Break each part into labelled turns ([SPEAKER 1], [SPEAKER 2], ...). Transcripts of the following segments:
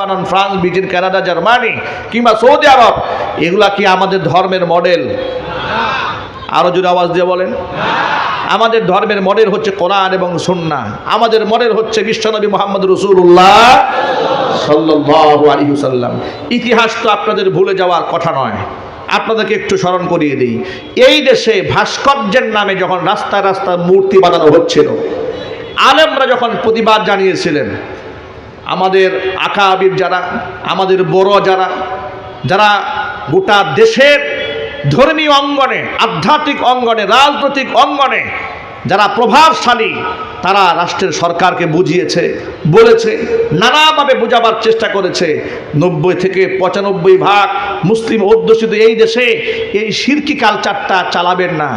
[SPEAKER 1] বানান France, Britain, Canada, Germany কিংবা Saudi Arab, এগুলা কি আমাদের ধর্মের মডেল? আরও জোরে আওয়াজ দিয়ে বলেন। আমাদের ধর্মের মডেল হচ্ছে কোরআন এবং সুন্না আমাদের মডেল হচ্ছে বিশ্বনবী মোহাম্মদ রসুল্লাহ সাল্লাম ইতিহাস তো আপনাদের ভুলে যাওয়ার কথা নয়। আপনাদেরকে একটু স্মরণ করিয়ে দিই। এই দেশে ভাস্কর্যের নামে যখন রাস্তায় রাস্তায় মূর্তি বানানো হচ্ছিল, আলেমরা যখন প্রতিবাদ জানিয়েছিলেন আমাদের আকাবির যারা, আমাদের বড় যারা যারা গোটা দেশের ধর্মীয় অঙ্গনে, আধ্যাত্মিক অঙ্গনে, রাজনৈতিক অঙ্গনে যারা প্রভাবশালী তারা রাষ্ট্রের সরকারকে বুঝিয়েছে, বলেছে, নানাভাবে বোঝাবার চেষ্টা করেছে। নব্বই থেকে পঁচানব্বই ভাগ মুসলিম অধ্যুষিত এই দেশে এই শিরকি কালচারটা চালাবেন না।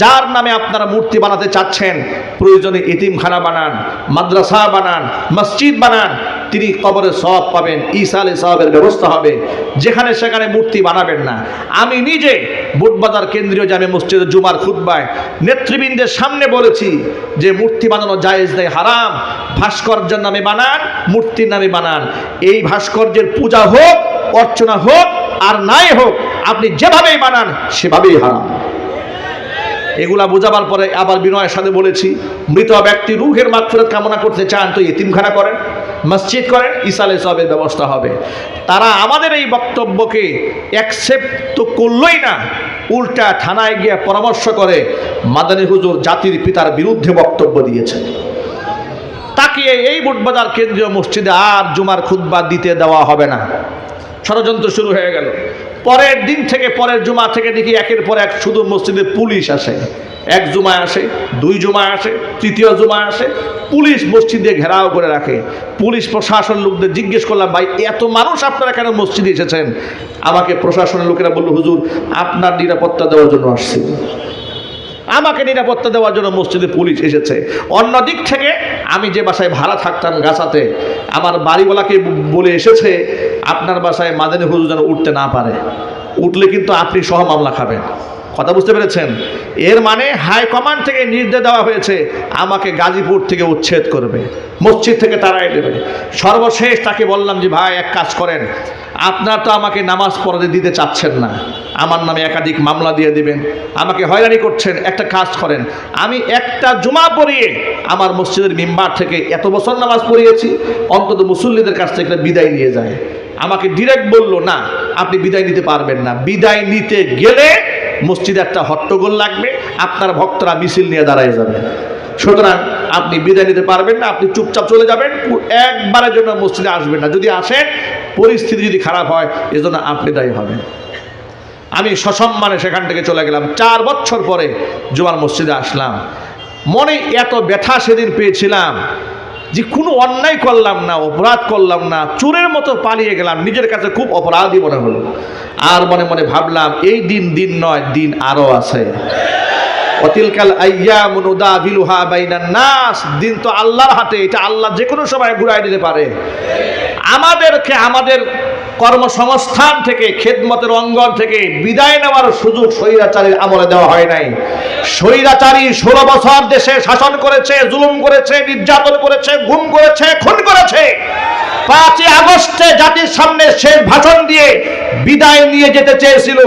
[SPEAKER 1] যার নামে আপনারা মূর্তি বানাতে চাচ্ছেন, প্রয়োজনে ইতিমখানা বানান, মাদ্রাসা বানান, মসজিদ বানান তিনি কবরে সব পাবেন, ঈসা আলী সাহাবের ব্যবস্থা হবে। যেখানে সেখানে মূর্তি বানাবেন না। আমি নিজে বুটবাজার কেন্দ্রীয় জামে মসজিদের জুমার খুদ্বায় নেতৃবৃন্দের সামনে বলেছি যে মূর্তি বানানো জায়েজ নেই হারাম। ভাস্কর্যের নামে বানান, মূর্তির নামে বানান। এই ভাস্কর্যের পূজা হোক, অর্চনা হোক, আর নাই হোক, আপনি যেভাবেই বানান, সেভাবেই হারাম। এগুলা বোঝাবার পরে আবার বিনয়ের সাথে বলেছি, মৃত ব্যক্তি রুহের মাগফিরাত কামনা করতে চান তো এতিমখানা করেন। মসজিদ করেন ইসালে সবের ব্যবস্থা হবে। তারা আমাদের এই বক্তব্যকে অ্যাকসেপ্ট তো করলই না, উল্টা থানায় গিয়ে পরামর্শ করে মাদানী হুজুর জাতির পিতার বিরুদ্ধে বক্তব্য দিয়েছেন তাকে এই বুটবাজার কেন্দ্রীয় মসজিদে আর জুমার খুদ্া দিতে দেওয়া হবে না। ষড়যন্ত্র শুরু হয়ে গেল। পরের দিন থেকে, পরের জুমা থেকে দেখি একের পর এক শুধু মসজিদে পুলিশ আসে। এক জুমায় আসে, দুই জুমায় আসে, তৃতীয় জুমায় আসে। পুলিশ মসজিদে ঘেরাও করে রাখে। পুলিশ প্রশাসন লোকদের জিজ্ঞেস করলাম, ভাই, এত মানুষ আপনারা কেন মসজিদে এসেছেন? আমাকে প্রশাসনের লোকেরা বলল, হুজুর, আপনার নিরাপত্তা দেওয়ার জন্য আসছি। আমাকে নিরাপত্তা দেওয়ার জন্য মসজিদে পুলিশ এসেছে। অন্য দিক থেকে আমি যে বাসায় ভাড়া থাকতাম গাছাতে, আমার বাড়িওয়ালাকে বলে এসেছে, আপনার বাসায় মাদানী হুজুর যেন উঠতে না পারে। উঠলে কিন্তু আপনি সহ মামলা খাবেন। কথা বুঝতে পেরেছেন? এর মানে হাইকমান্ড থেকে নির্দেশ দেওয়া হয়েছে, আমাকে গাজীপুর থেকে উচ্ছেদ করবে, মসজিদ থেকে তারাই দেবে। সর্বশেষ তাকে বললাম যে, ভাই, এক কাজ করেন। আপনার তো আমাকে নামাজ পড়াতে দিতে চাচ্ছেন না। আমার নামে একাধিক মামলা দিয়ে দিবেন। আমাকে হয়রানি করছেন, একটা কাজ করেন। আমি একটা জুমা পড়িয়ে আমার মসজিদের মেম্বার থেকে এত বছর নামাজ পড়িয়েছি, অন্তত মুসল্লিদের কাছ থেকে একটা বিদায় নিয়ে যায়। আমাকে ডিরেক্ট বলল, না, আপনি বিদায় নিতে পারবেন না। বিদায় নিতে গেলে মসজিদে একটা হট্টগোল লাগবে, আপনার ভক্তরা মিছিল নিয়ে দাঁড়ায় যাবে। সুতরাং আপনি বিদায় নিতে পারবেন না, আপনি চুপচাপ চলে যাবেন। একবারের জন্য মসজিদে আসবেন না। যদি আসেন পরিস্থিতি যদি খারাপ হয়, এজন্য আপনি দায়ী হবেন। আমি সসম্মানে সেখান থেকে চলে গেলাম। চার বছর পরে জুমার মসজিদে আসলাম। মনে এত ব্যথা সেদিন পেয়েছিলাম যে কোনো অন্যায় করলাম না, অপরাধ করলাম না, চোরের মতো পালিয়ে গেলাম। নিজের কাছে খুব অপরাধী মনে হলো। আর মনে মনে ভাবলাম, এই দিন দিন নয়, দিন আরও আছে। অতিলকাল আইয়াম নুদাবিলুহা বাইনান নাস। দিন তো আল্লাহর হাতে, এটা আল্লাহ যে কোনো সময় ঘুরাই দিতে পারে। আমাদেরকে আমাদের কর্মসংস্থান থেকে, খেদমতের অঙ্গন থেকে বিদায় নেওয়ার সুযোগ স্বৈরাচারীর আমলে দেওয়া হয় নাই। স্বৈরাচারী ষোলো বছর দেশে শাসন করেছে, জুলুম করেছে, নির্যাতন করেছে, গুম করেছে, খুন করেছে। পাঁচই আগস্টে জাতির সামনে শেষ ভাষণ দিয়ে বিদায় নিয়ে যেতে চেয়েছিল।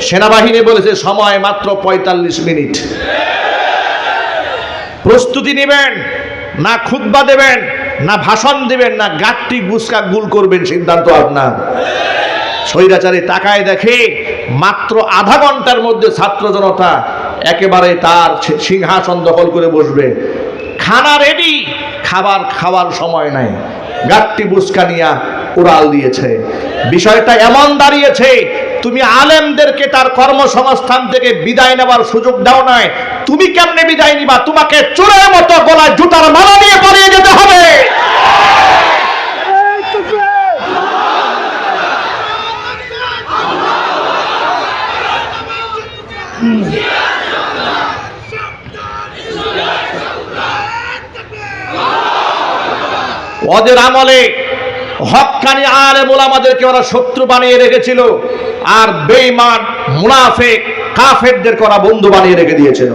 [SPEAKER 1] সেনাবাহিনী বলেছে সময় মাত্র পঁয়তাল্লিশ মিনিট। প্রস্তুতি নেবেন, না খুতবা দেবেন, না ভাষণ দেবেন, না গাঁটটি গুসকা গুল করবেন, সিদ্ধান্ত আপনার। স্বৈরাচারী তাকায় দেখে মাত্র আধা ঘণ্টার মধ্যে ছাত্র জনতা একেবারে তার সিংহাসন দখল করে বসবে। খানা রেডি খাবার খাওয়ার সময় নাই। গাট্টি বুসকা নিয়া উড়াল দিয়েছে। বিষয়টা এমন দাঁড়িয়েছে তুমি আলেমদেরকে তার কর্মসংস্থান থেকে বিদায় নেওয়ার সুযোগ দাও নাই। তুমি কেমনে বিদায় নিবা? তোমাকে চোরের মতো গলায় জুতার মালা নিয়ে পালিয়ে যেতে হবে। ওদের আমলে হকানি আলেম ওলামাদেরকে ওরা শত্রু বানিয়ে রেখেছিল আর বেঈমান, মুনাফেক, কাফেরদেরকে ওরা বন্ধু বানিয়ে রেখে দিয়েছিল।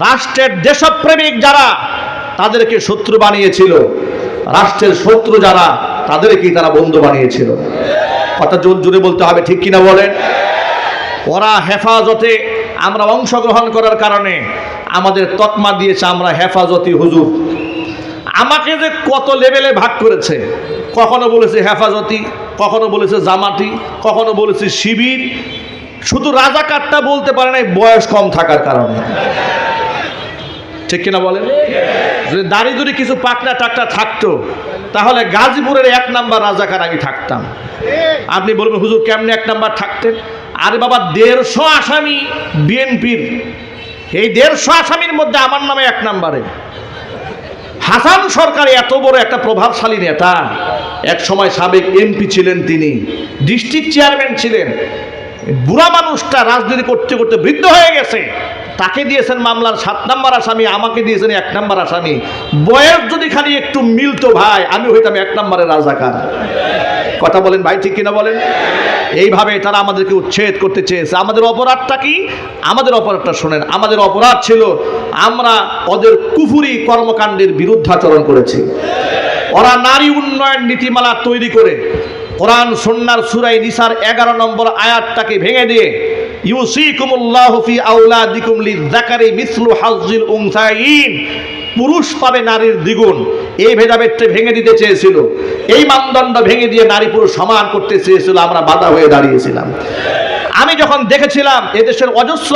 [SPEAKER 1] রাষ্ট্রের দেশপ্রেমিক যারা, তাদেরকে শত্রু বানিয়েছিল। রাষ্ট্রের শত্রু যারা, তাদেরকেই তারা বন্ধু বানিয়েছিল। কথা জোর জোরে বলতে হবে, ঠিক কিনা বলেন? ওরা হেফাজতে, আমরা অংশগ্রহণ করার কারণে আমাদের তকমা দিয়েছে, আমরা হেফাজতি হুজুর। আমাকে যে কত লেভেলে ভাগ করেছে? কখনো বলেছে হেফাজতি, কখনো বলেছে জামাতি, কখনো বলেছে শিবির। শুধু রাজাকারটা বলতে পারে নাই, বয়স কম থাকার কারণে। ঠিক কিনা বলেন? যদি দাড়ি দুড়ি কিছু পাকনা টাকটা থাকতো, তাহলে গাজীপুরের এক নাম্বার রাজাকার আমি থাকতাম। আপনি বলবেন, হুজুর, কেমনে এক নাম্বার থাকতেন? আরে বাবা, দেড়শো আসামি বিএনপির। এই দেড়শো আসামির মধ্যে আমার নামে এক নাম্বারে। হাসান সরকার এত বড় একটা প্রভাবশালী নেতা। এক সময় সাবেক এমপি ছিলেন তিনি, ডিস্ট্রিক্ট চেয়ারম্যান ছিলেন। বুড়া মানুষটা রাজনীতি করতে করতে বৃদ্ধ হয়ে গেছে। তাকে দিয়েছেন মামলার সাত নাম্বার আসামি, আমাকে দিয়েছেন এক নাম্বার আসামি। বয়স যদি খালি একটু মিলতো ভাই, আমি হইতাম এক নাম্বারের রাজাকার। কথা বলেন ভাই, ঠিক কিনা বলেন? এইভাবে তারা আমাদেরকে উচ্ছেদ করতে চেয়েছে। আমাদের অপরাধটা কি? আমাদের অপরাধটা শোনেন, আমাদের অপরাধ ছিল আমরা ওদের কুফুরি কর্মকাণ্ডের বিরুদ্ধাচরণ করেছি। ওরা নারী উন্নয়ন নীতিমালা তৈরি করে, কোরআন সন্ন্যার সুরাই নিসার এগারো নম্বর আয়াতটাকে ভেঙে দিয়ে ইউসি ইউসিকুমুল্লাহু ফি আউলাদিকুম লিযাকারি মিসলু হাজ্জিল উনসাইন পুরুষ পাবে নারীর দ্বিগুণ। এই ভেদাভেদটা ভেঙে দিতে চেয়েছিল। এই মানদণ্ড ভেঙে দিয়ে নারী পুরুষ সমান করতে চেয়েছিল। আমরা বাধা হয়ে দাঁড়িয়েছিলাম। আমি যখন দেখেছিলাম এদেশের অজস্র